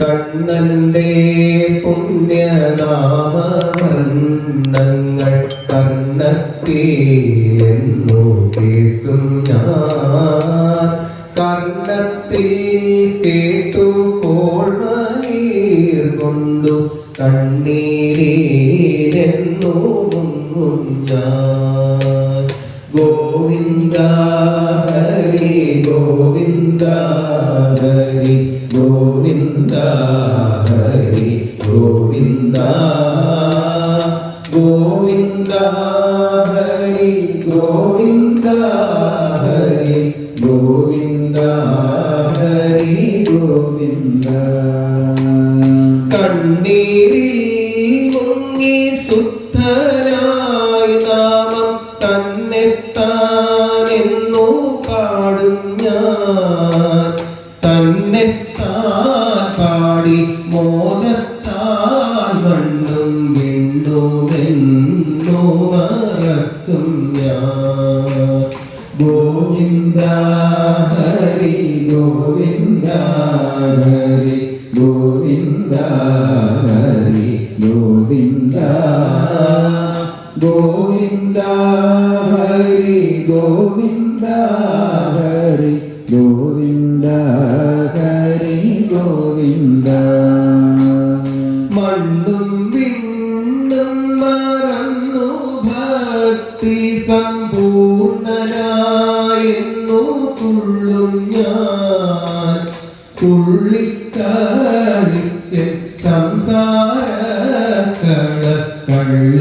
കണ്ണന്റെ പുണ്യനാമങ്ങൾ കർണത്തിലെന്നു കേൾക്കും ഞാൻ. കർണത്തിൽ കേട്ടു കോൾമീർ കൊണ്ടു കണ്ണീരിലെന്നു ഞാൻ. ഹരി ഗോവിന്ദ ഗോവിന്ദ ഹരി ഗോവിന്ദ ഹരി ഗോവിന്ദ ഹരി ഗോവിന്ദ. കണ്ണീരിൽ മുങ്ങി ശുദ്ധനായി ഞാൻ ഗോവിന്ദ ഹരി ഗോവിന്ദ ഹരി ഗോവിന്ദ ഹരി ഗോവിന്ദ ഗോവിന്ദ ഹരി ഗോവിന്ദ ഹരി ഗോവിന്ദ തുള്ളിക്കളിച്ച് സംസാരക്കള കള്ളികളെന്നു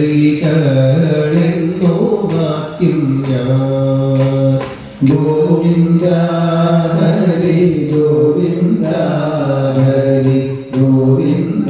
മാറ്റും ഞാൻ ഗോവിന്ദ ഹരി ഗോവിന്ദ ഹരി ഗോവിന്ദ.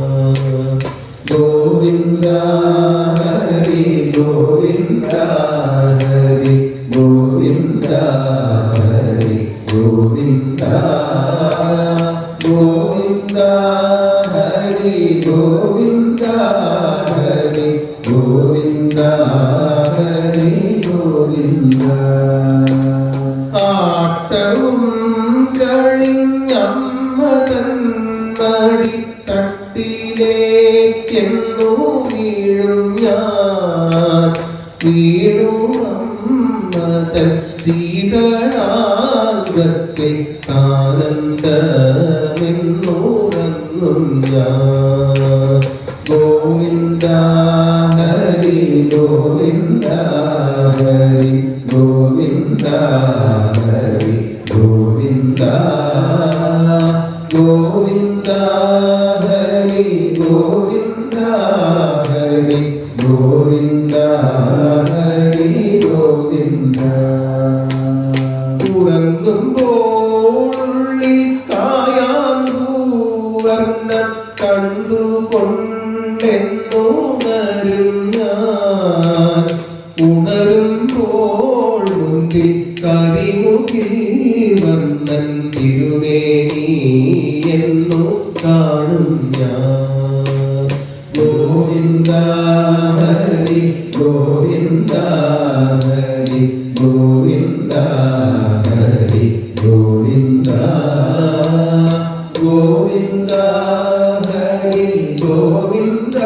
തട്ടിലേക്കെന്നു വീഴും ഞാൻ വീഴും അമ്മതൻ സീതളാംഗത്തെ സാനന്ദമെന്നുറങ്ങും ഞാൻ ഗോവിന്ദ ഹരി ഗോവിന്ദ ഹരി ഗോവിന്ദ ഹരി ഉണരുമ്പോൾ കരിമുഖി വർണൻ ഗോവിന്ദ. ഗോവിന്ദ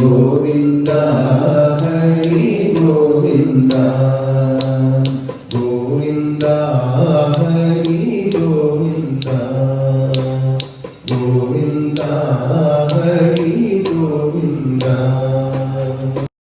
ഗോവിന്ദ.